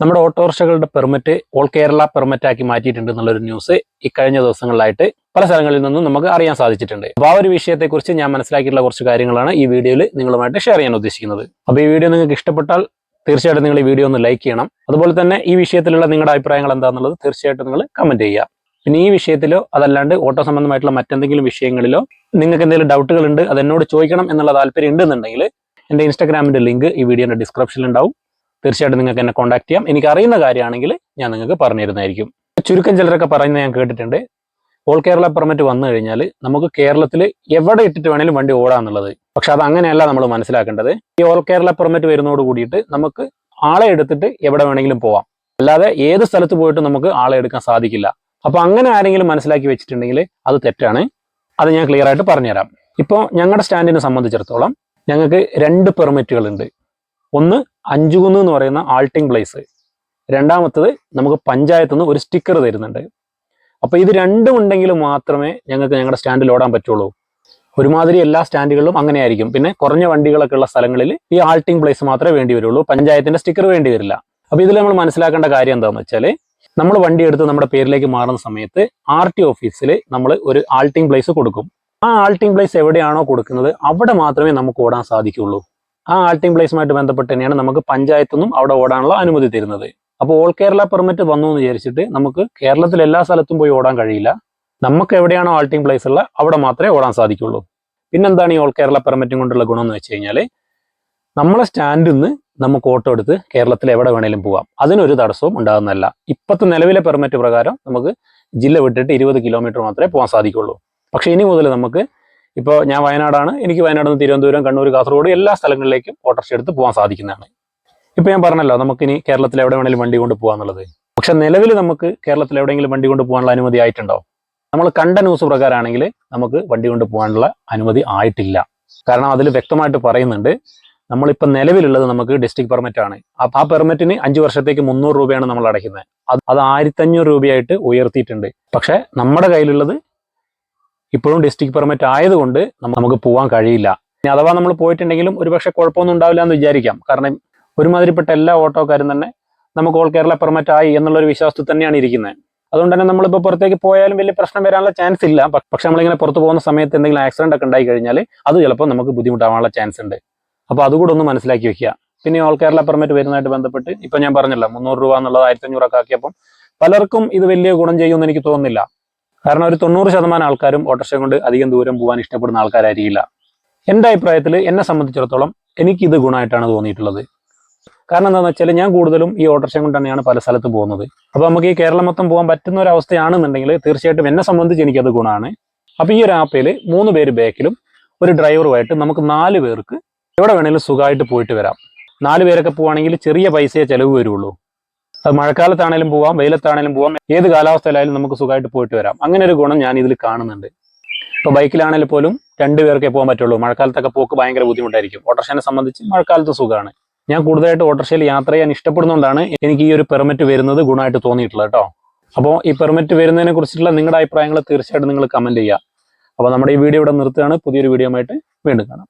നമ്മുടെ ഓട്ടോറിക്ഷകളുടെ permit all Kerala permit ആക്കി മാറ്റിയിട്ടുണ്ട് എന്നുള്ളൊരു ന്യൂസ് ഇക്കഴിഞ്ഞ ദിവസങ്ങളിലായിട്ട് പല സ്ഥലങ്ങളിൽ നിന്നും നമുക്ക് അറിയാൻ സാധിച്ചിട്ടുണ്ട്. അപ്പോൾ ആ ഒരു വിഷയത്തെക്കുറിച്ച് ഞാൻ മനസ്സിലാക്കിയിട്ടുള്ള കുറച്ച് കാര്യങ്ങളാണ് ഈ വീഡിയോയിൽ നിങ്ങളുമായിട്ട് ഷെയർ ചെയ്യാൻ ഉദ്ദേശിക്കുന്നത്. അപ്പോൾ ഈ വീഡിയോ നിങ്ങൾക്ക് ഇഷ്ടപ്പെട്ടാൽ തീർച്ചയായിട്ടും നിങ്ങൾ ഈ വീഡിയോ ഒന്ന് ലൈക്ക് ചെയ്യണം. അതുപോലെ തന്നെ ഈ വിഷയത്തിലുള്ള നിങ്ങളുടെ അഭിപ്രായങ്ങൾ എന്താണെന്നുള്ളത് തീർച്ചയായിട്ടും നിങ്ങൾ കമന്റ് ചെയ്യുക. പിന്നെ ഈ വിഷയത്തിലോ അതല്ലാണ്ട് ഓട്ടോ സംബന്ധമായിട്ടുള്ള മറ്റെന്തെങ്കിലും വിഷയങ്ങളിലോ നിങ്ങൾക്ക് എന്തെങ്കിലും ഡൗട്ടുകൾ ഉണ്ട് അത് എന്നോട് ചോദിക്കണം എന്നുള്ള താല്പര്യം ഉണ്ടെന്നുണ്ടെങ്കിൽ എന്റെ ഇൻസ്റ്റാഗ്രാമിന്റെ ലിങ്ക് ഈ വീഡിയോയുടെ ഡിസ്ക്രിപ്ഷനിൽ ഉണ്ടാവും. തീർച്ചയായിട്ടും നിങ്ങൾക്ക് എന്നെ കോൺടാക്ട് ചെയ്യാം. എനിക്ക് അറിയുന്ന കാര്യമാണെങ്കിൽ ഞാൻ നിങ്ങൾക്ക് പറഞ്ഞു തരുന്നതായിരിക്കും ചുരുക്കം ചിലരൊക്കെ പറയുന്നത് ഞാൻ കേട്ടിട്ടുണ്ട്. ഓൾ കേരള പെർമിറ്റ് വന്നു കഴിഞ്ഞാൽ നമുക്ക് കേരളത്തിൽ എവിടെ ഇട്ടിട്ട് വേണേലും വണ്ടി ഓടാന്നുള്ളത് പക്ഷെ അത് അങ്ങനെയല്ല നമ്മൾ മനസ്സിലാക്കേണ്ടത്. ഈ ഓൾ കേരള പെർമിറ്റ് വരുന്നതോട് കൂടിയിട്ട് നമുക്ക് ആളെ എടുത്തിട്ട് എവിടെ വേണമെങ്കിലും പോവാം. അല്ലാതെ ഏത് സ്ഥലത്ത് പോയിട്ട് നമുക്ക് ആളെ എടുക്കാൻ സാധിക്കില്ല. അപ്പൊ അങ്ങനെ ആരെങ്കിലും മനസ്സിലാക്കി വെച്ചിട്ടുണ്ടെങ്കിൽ അത് തെറ്റാണ്. അത് ഞാൻ ക്ലിയർ ആയിട്ട് പറഞ്ഞുതരാം. ഇപ്പോൾ ഞങ്ങളുടെ സ്റ്റാൻഡിനെ സംബന്ധിച്ചിടത്തോളം ഞങ്ങൾക്ക് രണ്ട് പെർമിറ്റുകൾ ഉണ്ട് ഒന്ന് അഞ്ചുകുന്ന് എന്ന് പറയുന്ന ആൾട്ടിംഗ് പ്ലേസ് രണ്ടാമത്തത് നമുക്ക് പഞ്ചായത്ത് നിന്ന് ഒരു സ്റ്റിക്കർ തരുന്നുണ്ട്. അപ്പോൾ ഇത് രണ്ടും ഉണ്ടെങ്കിൽ മാത്രമേ ഞങ്ങൾക്ക് ഞങ്ങളുടെ സ്റ്റാൻഡിൽ ഓടാൻ പറ്റുള്ളൂ. ഒരുമാതിരി എല്ലാ സ്റ്റാൻഡുകളിലും അങ്ങനെയായിരിക്കും. പിന്നെ കുറഞ്ഞ വണ്ടികളൊക്കെ ഉള്ള സ്ഥലങ്ങളിൽ ഈ ആൾട്ടിംഗ് പ്ലേസ് മാത്രമേ വേണ്ടി വരുള്ളൂ. പഞ്ചായത്തിന്റെ സ്റ്റിക്കർ വേണ്ടി വരില്ല. അപ്പോൾ ഇതിൽ നമ്മൾ മനസ്സിലാക്കേണ്ട കാര്യം എന്താണെന്ന് വെച്ചാൽ നമ്മൾ വണ്ടി എടുത്ത് നമ്മുടെ പേരിലേക്ക് മാറുന്ന സമയത്ത് ആർ ടി ഓഫീസിൽ നമ്മൾ ഒരു ആൾട്ടിംഗ് പ്ലേസ് കൊടുക്കും. ആ ആൾട്ടിംഗ് പ്ലേസ് എവിടെയാണോ കൊടുക്കുന്നത് അവിടെ മാത്രമേ നമുക്ക് ഓടാൻ സാധിക്കുള്ളൂ ആ ആൾട്ടിംഗ് പ്ലേസുമായിട്ട് ബന്ധപ്പെട്ട് തന്നെയാണ് നമുക്ക് പഞ്ചായത്തു നിന്നും അവിടെ ഓടാനുള്ള അനുമതി തരുന്നത്. അപ്പോൾ ഓൾ കേരള പെർമിറ്റ് വന്നു എന്ന് വിചാരിച്ചിട്ട് നമുക്ക് കേരളത്തിൽ എല്ലാ സ്ഥലത്തും പോയി ഓടാൻ കഴിയില്ല. നമുക്ക് എവിടെയാണോ ആൾട്ടിംഗ് പ്ലേസ് ഉള്ള അവിടെ മാത്രമേ ഓടാൻ സാധിക്കുള്ളൂ. പിന്നെന്താണ് ഈ ഓൾ കേരള പെർമിറ്റും കൊണ്ടുള്ള ഗുണം എന്ന് വെച്ച് കഴിഞ്ഞാൽ നമ്മളെ സ്റ്റാൻഡിൽ നിന്ന് നമുക്ക് ഓട്ടോ എടുത്ത് കേരളത്തിൽ എവിടെ വേണേലും പോവാം. അതിനൊരു തടസ്സവും ഉണ്ടാകുന്നതല്ല. ഇപ്പോഴത്തെ നിലവിലെ പെർമിറ്റ് പ്രകാരം നമുക്ക് ജില്ല വിട്ടിട്ട് ഇരുപത് കിലോമീറ്റർ മാത്രമേ പോകാൻ സാധിക്കുള്ളൂ. പക്ഷേ ഇനി മുതൽ നമുക്ക് ഇപ്പോൾ ഞാൻ വയനാടാണ്. എനിക്ക് വയനാട് നിന്ന് തിരുവനന്തപുരം കണ്ണൂർ കാസർഗോഡ് എല്ലാ സ്ഥലങ്ങളിലേക്കും ഓട്ടോറിക്ഷ എടുത്ത് പോകാൻ സാധിക്കുന്നതാണ്. ഇപ്പോൾ ഞാൻ പറഞ്ഞല്ലോ നമുക്കിനി കേരളത്തിൽ എവിടെ വേണമെങ്കിലും വണ്ടി കൊണ്ട് പോകാന്നുള്ളത് പക്ഷെ നിലവിൽ നമുക്ക് കേരളത്തിൽ എവിടെയെങ്കിലും വണ്ടി കൊണ്ട് പോകാനുള്ള അനുമതി ആയിട്ടുണ്ടോ? നമ്മൾ കണ്ട ന്യൂസ് പ്രകാരമാണെങ്കിൽ നമുക്ക് വണ്ടി കൊണ്ട് പോകാനുള്ള അനുമതി ആയിട്ടില്ല. കാരണം അതിൽ വ്യക്തമായിട്ട് പറയുന്നുണ്ട് നമ്മളിപ്പോൾ നിലവിലുള്ളത് നമുക്ക് ഡിസ്ട്രിക്ട് പെർമിറ്റ് ആണ്. ആ പെർമിറ്റിന് അഞ്ച് വർഷത്തേക്ക് മുന്നൂറ് രൂപയാണ് നമ്മൾ അടയ്ക്കുന്നത്. അത് അത് ആയിരത്തഞ്ഞൂറ് രൂപയായിട്ട് ഉയർത്തിയിട്ടുണ്ട്. പക്ഷെ നമ്മുടെ കയ്യിലുള്ളത് ഇപ്പോഴും ഡിസ്ട്രിക്ട് പെർമിറ്റ് ആയതുകൊണ്ട് നമുക്ക് പോകാൻ കഴിയില്ല. ഇനി അഥവാ നമ്മൾ പോയിട്ടുണ്ടെങ്കിലും ഒരുപക്ഷെ കുഴപ്പമൊന്നും ഉണ്ടാവില്ല എന്ന് വിചാരിക്കാം. കാരണം ഒരുമാതിരിപ്പെട്ട എല്ലാ ഓട്ടോക്കാരും തന്നെ നമുക്ക് ഓൾ കേരള പെർമിറ്റ് ആയി എന്നുള്ളൊരു വിശ്വാസത്തിൽ തന്നെയാണ് ഇരിക്കുന്നത്. അതുകൊണ്ട് തന്നെ നമ്മളിപ്പോൾ പുറത്തേക്ക് പോയാലും വലിയ പ്രശ്നം വരാനുള്ള ചാൻസ് ഇല്ല. പക്ഷെ നമ്മളിങ്ങനെ പുറത്ത് പോകുന്ന സമയത്ത് എന്തെങ്കിലും ആക്സിഡന്റ് ഒക്കെ ഉണ്ടായി കഴിഞ്ഞാൽ അത് ചിലപ്പോൾ നമുക്ക് ബുദ്ധിമുട്ടാവാനുള്ള ചാൻസ് ഉണ്ട്. അപ്പോൾ അതുകൂടെ ഒന്ന് മനസ്സിലാക്കി വെക്കുക. പിന്നെ ഓൾ കേരള പെർമിറ്റ് വരുന്നതായിട്ട് ബന്ധപ്പെട്ട് ഇപ്പൊ ഞാൻ പറഞ്ഞല്ലോ മുന്നൂറ് രൂപ എന്നുള്ളത് ആയിരത്തി അഞ്ഞൂറൊക്കെ ആക്കിയപ്പം പലർക്കും ഇത് വലിയ ഗുണം ചെയ്യുമെന്ന് എനിക്ക് തോന്നുന്നില്ല. കാരണം ഒരു തൊണ്ണൂറ് ശതമാനം ആൾക്കാരും ഓട്ടോറിക്ഷ കൊണ്ട് അധികം ദൂരം പോകാൻ ഇഷ്ടപ്പെടുന്ന ആൾക്കാരായിരിക്കില്ല. എന്റെ അഭിപ്രായത്തിൽ എന്നെ സംബന്ധിച്ചിടത്തോളം എനിക്ക് ഇത് ഗുണമായിട്ടാണ് തോന്നിയിട്ടുള്ളത്. കാരണം എന്താണെന്ന് വെച്ചാൽ ഞാൻ കൂടുതലും ഈ ഓട്ടോറിക്ഷ കൊണ്ട് തന്നെയാണ് പല സ്ഥലത്ത് പോകുന്നത്. അപ്പോൾ നമുക്ക് ഈ കേരളം മൊത്തം പോകാൻ പറ്റുന്ന ഒരു അവസ്ഥയാണെന്നുണ്ടെങ്കിൽ തീർച്ചയായിട്ടും എന്നെ സംബന്ധിച്ച് എനിക്കത് ഗുണമാണ്. അപ്പോൾ ഈ ഒരു ആപ്പിൽ മൂന്ന് പേര് ബാക്കിലും ഒരു ഡ്രൈവറുമായിട്ട് നമുക്ക് നാല് പേർക്ക് എവിടെ വേണമെങ്കിലും സുഖമായിട്ട് പോയിട്ട് വരാം. നാല് പേരൊക്കെ പോവുകയാണെങ്കിൽ ചെറിയ പൈസയെ ചിലവ് വരുള്ളൂ. അത് മഴക്കാലത്താണേലും പോവാം വെയിലത്താണേലും പോവാം ഏത് കാലാവസ്ഥയിലായാലും നമുക്ക് സുഖമായിട്ട് പോയിട്ട് വരാം. അങ്ങനെ ഒരു ഗുണം ഞാൻ ഇതിൽ കാണുന്നുണ്ട്. ഇപ്പോൾ ബൈക്കിലാണെങ്കിൽ പോലും രണ്ട് പേർക്കേ പോകാൻ പറ്റുള്ളൂ. മഴക്കാലത്തൊക്കെ പോക്ക് ഭയങ്കര ബുദ്ധിമുട്ടായിരിക്കും. ഓട്ടോറിക്ഷനെ സംബന്ധിച്ച് മഴക്കാലത്ത് സുഖമാണ്. ഞാൻ കൂടുതലായിട്ട് ഓട്ടോറിക്ഷയിൽ യാത്ര ചെയ്യാൻ ഇഷ്ടപ്പെടുന്നതുകൊണ്ടാണ് എനിക്ക് ഈ ഒരു പെർമിറ്റ് വരുന്നത് ഗുണമായിട്ട് തോന്നിയിട്ടുള്ളത് കേട്ടോ. അപ്പോൾ ഈ പെർമിറ്റ് വരുന്നതിനെ കുറിച്ചിട്ടുള്ള നിങ്ങളുടെ അഭിപ്രായങ്ങൾ തീർച്ചയായിട്ടും നിങ്ങൾ കമന്റ് ചെയ്യുക. അപ്പോൾ നമ്മുടെ ഈ വീഡിയോ ഇവിടെ നിർത്തുകയാണ്. പുതിയൊരു വീഡിയോ ആയിട്ട് വീണ്ടും കാണാം.